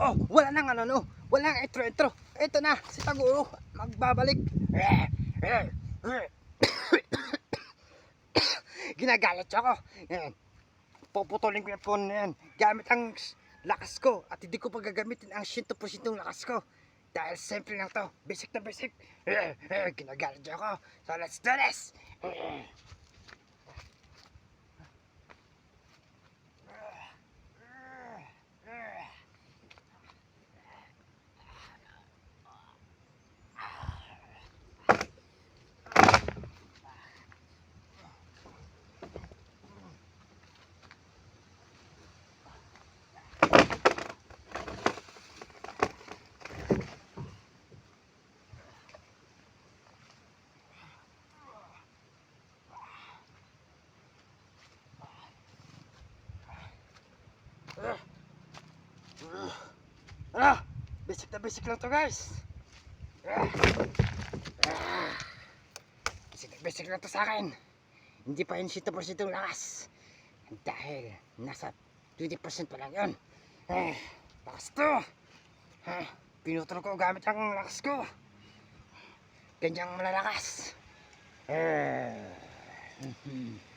Oh, wala nang ano no. Wala nang intro intro. Ito na, si Taguro. Magbabalik. Ginagalit ako. Puputulin ko yung phone yan. Gamit ang lakas ko. At hindi ko pa gagamitin ang 100% lakas ko. Dahil simple lang to. Basic na basic. Ginagalit ako. So let's do this. Ano? Basic na basic lang to guys. Basic na basic lang to sa akin. Hindi pa yun 100% yung lakas. Dahil nasa 20% pa lang yun. Eh, lakas to. Eh, pinutol ko gamit ang lakas ko. Ganyang malalakas. Eh, mhm.